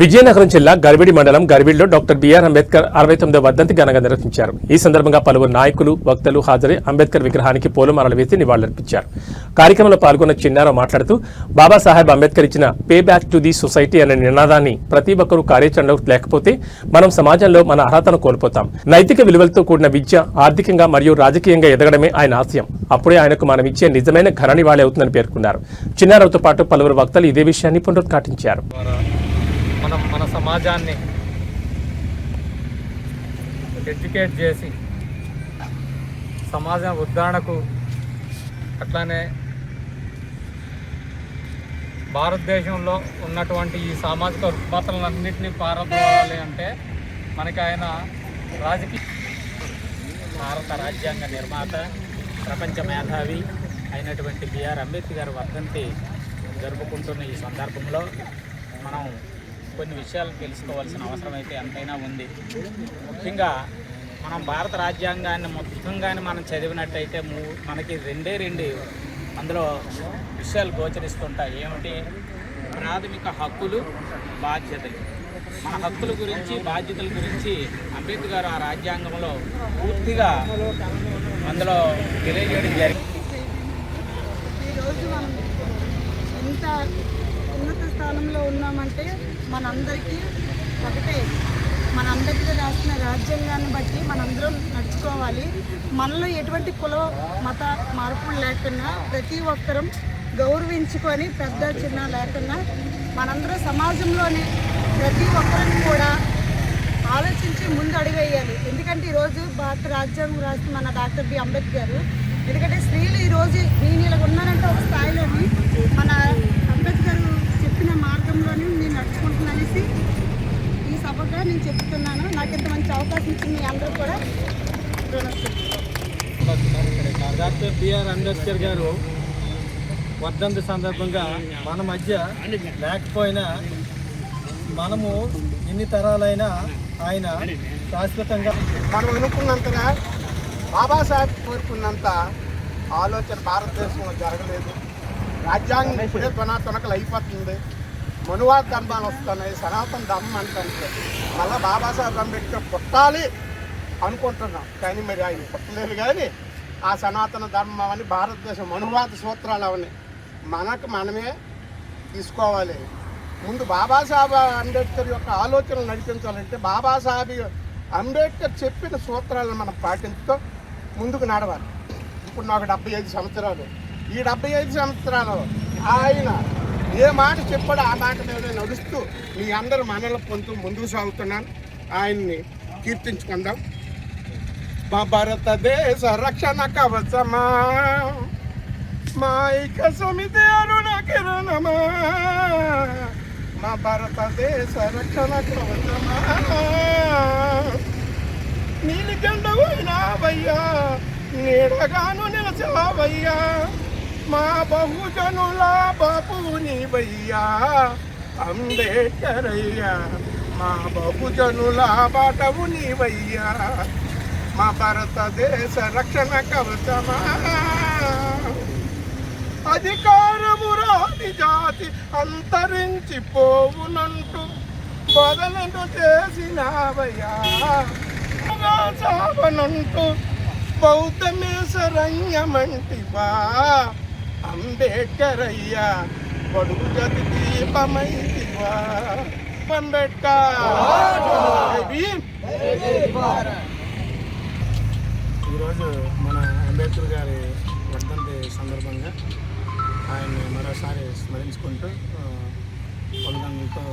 విజయనగరం జిల్లా గర్విడి మండలం గర్విడిలో doctor BR Ambedkar అరవై తొమ్మిదో వర్ధంతి ఘనంగా నిర్వహించారు. ఈ సందర్భంగా పలువురు నాయకులు వక్తలు హాజరై అంబేద్కర్ విగ్రహానికి పూలమాలలు వేసి నివాళులర్పించారు. కార్యక్రమంలో పాల్గొన్న చిన్నారావు మాట్లాడుతూ బాబాసాహెబ్ అంబేద్కర్ ఇచ్చిన pay back to the society అనే నినాదాన్ని ప్రతి ఒక్కరూ కార్యాచరణలో లేకపోతే మనం సమాజంలో మన అర్హతను కోల్పోతాం. నైతిక విలువలతో కూడిన విద్య ఆర్థికంగా మరియు రాజకీయంగా ఎదగడమే ఆయన ఆశయం. అప్పుడే ఆయనకు మనం ఇచ్చే నిజమైన ఘన నివాళి అవుతుందని పేర్కొన్నారు. చిన్నారావుతో పాటు పలువురు వక్తలు ఇదే విషయాన్ని పునరుద్ఘాటించారు. మనం మన సమాజాన్ని ఎడ్యుకేట్ చేసి సమాజం ఉద్ధరణకు అట్లానే భారతదేశంలో ఉన్నటువంటి ఈ సామాజిక రుగ్మతలన్నింటినీ పారదోలాలి అంటే మనకి ఆయన రాజకీయ భారత రాజ్యాంగ నిర్మాత ప్రపంచ మేధావి అయినటువంటి బిఆర్ అంబేద్కర్ వర్ధంతి జరుపుకుంటున్న ఈ సందర్భంలో మనం కొన్ని విషయాలు తెలుసుకోవాల్సిన అవసరం అయితే ఎంతైనా ఉంది. ముఖ్యంగా మనం భారత రాజ్యాంగాన్ని మొత్తంగానే మనం చదివినట్టయితే మూ- మనకి రెండే రెండు అందులో విషయాలు గోచరిస్తుంటాయి. ఏమిటి? ప్రాథమిక హక్కులు బాధ్యతలు. మన హక్కుల గురించి బాధ్యతల గురించి అంబేద్కర్ ఆ రాజ్యాంగంలో పూర్తిగా అందులో తెలియజేయడం జరిగింది. ఈరోజు మనం ఎంత ఉన్నత స్థానంలో ఉన్నామంటే మనందరికీ ఒకటే. మన అంబేద్కర్ రాసిన రాజ్యాంగాన్ని బట్టి మనందరం నడుచుకోవాలి. మనలో ఎటువంటి కుల మత మార్పులు లేకుండా ప్రతి ఒక్కరం గౌరవించుకొని పెద్ద చిన్న లేకుండా మనందరం సమాజంలోనే ప్రతి ఒక్కరం కూడా ఆలోచించి ముందు అడుగేయాలి. ఎందుకంటే ఈరోజు భారత రాజ్యాంగం రాసిన మన డాక్టర్ బి. అంబేద్కర్ ఎందుకంటే స్త్రీలు ఈరోజు నేను ఇలా ఉన్నానంటే ఒక స్థాయిలోని మన అంబేద్కర్ మార్గంలోనే నేను నడుచుకుంటున్నానేసి ఈ సభగా నేను చెప్తున్నాను. నాకు ఇంత మంచి అవకాశం ఇచ్చిన మీ అందరూ కూడా. డాక్టర్ బిఆర్ అంబేద్కర్ గారు వర్ధంతి సందర్భంగా మన మధ్య లేకపోయినా మనము ఎన్ని తరాలైనా ఆయన శాశ్వతంగా మనం అనుకున్నంతగా బాబాసాహెబ్ కోరుకున్నంత ఆలోచన భారతదేశంలో జరగలేదు. రాజ్యాంగం ఇప్పుడే తొనకలు అయిపోతుంది మనువాద ధర్మాలు వస్తున్నాయి సనాతన ధర్మం అంటే మళ్ళీ బాబాసాహెబ్ అంబేద్కర్ పుట్టాలి అనుకుంటున్నాం. కానీ మరి ఆయన పుట్టలేదు కానీ ఆ సనాతన ధర్మం అని భారతదేశం మనువాద సూత్రాలు అవన్నీ మనకు మనమే తీసుకోవాలి. ముందు బాబాసాహెబ్ అంబేద్కర్ యొక్క ఆలోచనలు నడిపించాలంటే బాబాసాహెబ్ అంబేద్కర్ చెప్పిన సూత్రాలను మనం పాటించుతూ ముందుకు నడవాలి. ఇప్పుడు నాకు డెబ్బై ఐదు సంవత్సరాలు. ఈ డెబ్బై ఐదు సంవత్సరాలు ఆయన ఏ మాట చెప్పాడో ఆ మాట మీద నడుస్తూ మీ అందరు మనల పొందుతూ ముందుకు సాగుతున్నాను. ఆయన్ని కీర్తించుకుందాం. మా భారతదేశ రక్షణ కవచమా? మాయిక సమితి అరుణ కిరణమా? మా భారతదేశ రక్షణ కవచమా? నీలి జెండవయ్యా నీడగాను నిలచావయ్యా మా బహుజనుల బాపు నీవయ్యా అంబేద్కర్ మా బహుజనుల బాటవు నీవయ్యా మా భారతదేశ రక్షణ కవచమా. అధికారము రాని జాతి అంతరించిపోవునంటూ బదలను చేసినావయ్యా. సావనంటూ బౌద్ధమే శరణ్యమంటివా అంబేద్కర్ అయ్యా బడుగు జతి దీపమైతివా. అంబేద్కర్. ఈరోజు మన అంబేద్కర్ గారి వర్ధంతి సందర్భంగా ఆయన్ని మరోసారి స్మరించుకుంటూ ఆ, పొందడంతో